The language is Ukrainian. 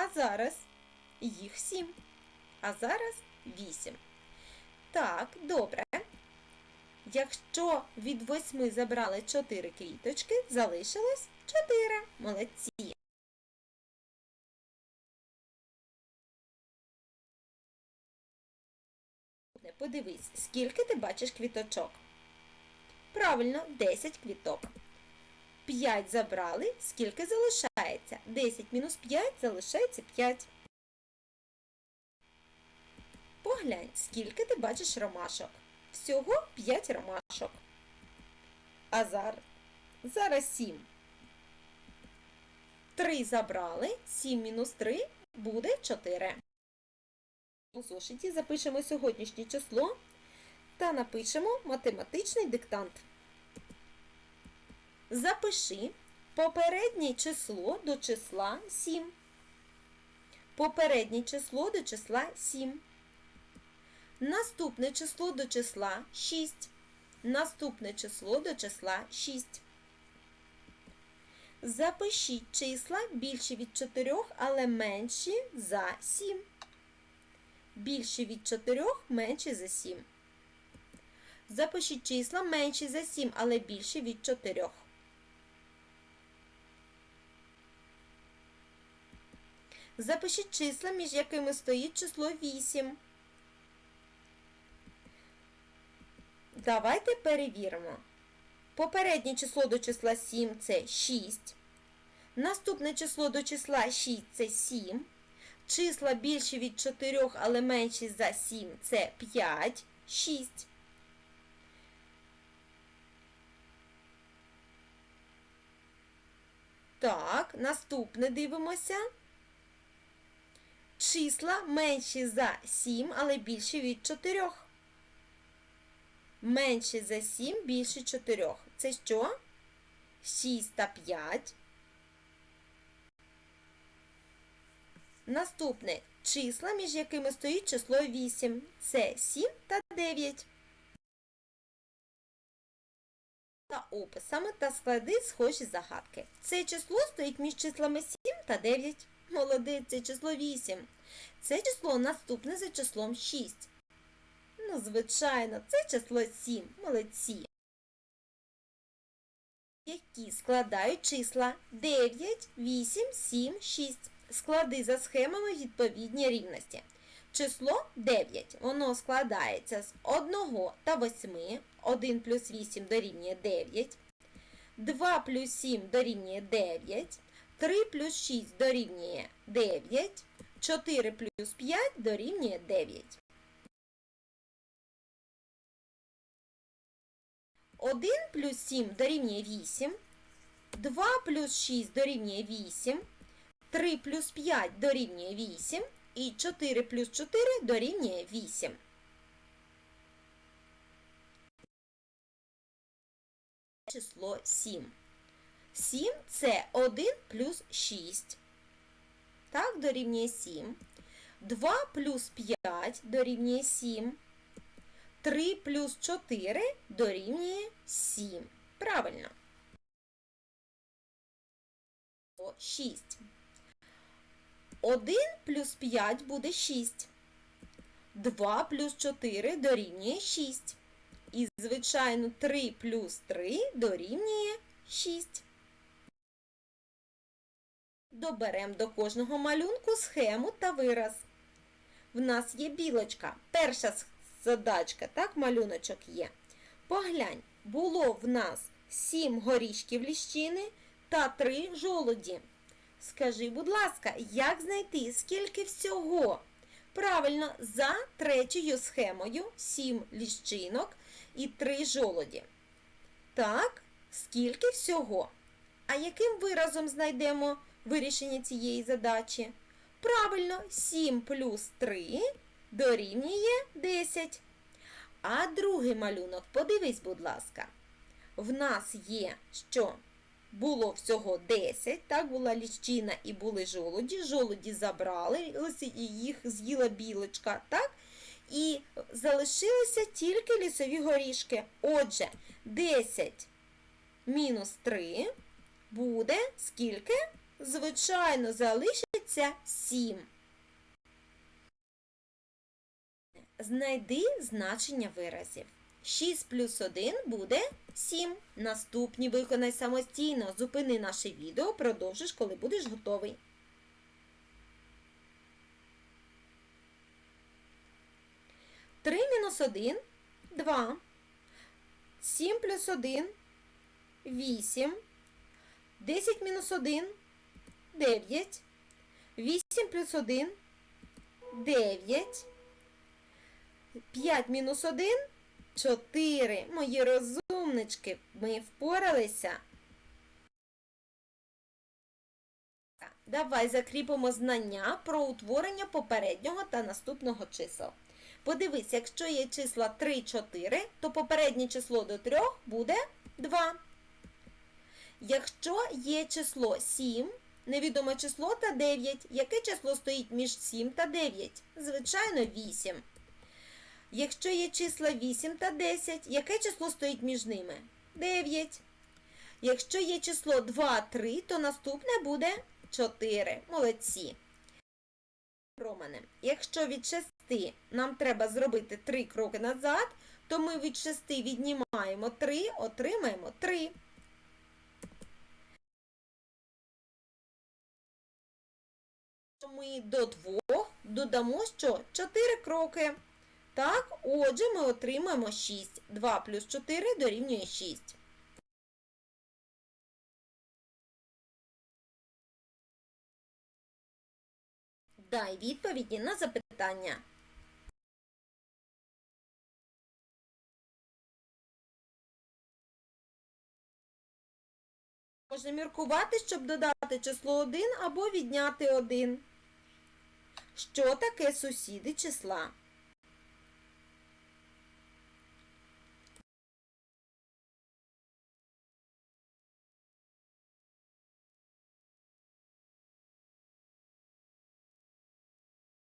А зараз їх 7. А зараз 8. Так, добре. Якщо від 8 забрали 4 квіточки, залишилось 4. Молодці. Подивись, скільки ти бачиш квіточок. Правильно, 10 квіток. 5 забрали, скільки залишається? 10 мінус 5 залишається 5. Поглянь, скільки ти бачиш ромашок. Всього 5 ромашок. А зараз? Зараз 7. 3 забрали, 7 мінус 3 буде 4. У зошиті запишемо сьогоднішнє число та напишемо математичний диктант. Запиши попереднє число до числа 7. Попереднє число до числа 7. Наступне число до числа 6. Наступне число до числа 6. Запишіть числа більші від 4, але менші за 7. Більші від 4, менші за 7. Запишіть числа менші за 7, але більші від 4. Запишіть числа, між якими стоїть число 8. Давайте перевіримо. Попереднє число до числа 7 це 6. Наступне число до числа 6 це 7. Числа більші від 4, але менші за 7 це 5, 6. Так, наступне дивимося. Числа менші за 7, але більші від 4. Менші за 7, більше 4. Це що? 6 та 5. Наступне числа, між якими стоїть число 8. Це 7 та 9. За описами та склади схожі загадки. Це число стоїть між числами 7 та 9. Молодець, це число 8. Це число наступне за числом 6. Ну, звичайно, це число 7. Молодці. Які складають числа 9, 8, 7, 6. Склади за схемами відповідні рівності. Число 9. Воно складається з 1 та 8. 1 плюс 8 дорівнює 9. 2 плюс 7 дорівнює 9. 3 плюс 6 дорівнює 9. 4 плюс 5 дорівнює 9. 1 плюс 7 дорівнює 8. 2 плюс 6 дорівнює 8. 3 плюс 5 дорівнює 8. І 4 плюс 4 дорівнює 8. Число 7. 7 це 1 плюс 6. Так, дорівнює 7. 2 плюс 5 дорівнює 7. 3 плюс 4 дорівнює 7. Правильно. 6. 1 плюс 5 буде 6. 2 плюс 4 дорівнює 6. І, звичайно, 3 плюс 3 дорівнює 6. Доберемо до кожного малюнку схему та вираз. В нас є білочка. Перша задачка, так, малюночок є. Поглянь, було в нас 7 горішків ліщини та 3 жолуді. Скажи, будь ласка, як знайти, скільки всього? Правильно, за третьою схемою 7 ліщинок і 3 жолоді. Так, скільки всього? А яким виразом знайдемо вирішення цієї задачі? Правильно, 7 плюс 3 дорівнює 10. А другий малюнок, подивись, будь ласка. В нас є що? Було всього 10, так, була ліщина і були жолуді. Жолуді забрали, і їх з'їла білочка, так? І залишилися тільки лісові горішки. Отже, 10 мінус 3 буде скільки? Звичайно, залишиться залишається 7. Знайди значення виразів. 6 плюс 1 буде 7. Наступні виконай самостійно. Зупини наше відео, продовжиш, коли будеш готовий. Три мінус 1 – 2. 7 плюс 1 – 8. 10 мінус 1 – 9. 8 плюс 1 – 9. 5 мінус 1 – 4. Мої розумнички, ми впоралися. Давай закріпимо знання про утворення попереднього та наступного чисел. Подивись, якщо є числа 3, 4, то попереднє число до 3 буде 2. Якщо є число 7, невідоме число та 9, яке число стоїть між 7 та 9? Звичайно, 8. Якщо є числа 8 та 10, яке число стоїть між ними? 9. Якщо є число 2, 3, то наступне буде 4. Молодці. Романе, якщо від 6 нам треба зробити 3 кроки назад, то ми від 6 віднімаємо 3, отримаємо 3. Ми до 2 додамо що? 4 кроки. Так, отже, ми отримаємо 6. 2 плюс 4 дорівнює 6. Дай відповіді на запитання. Можна міркувати, щоб додати число 1 або відняти 1. Що таке сусіди числа?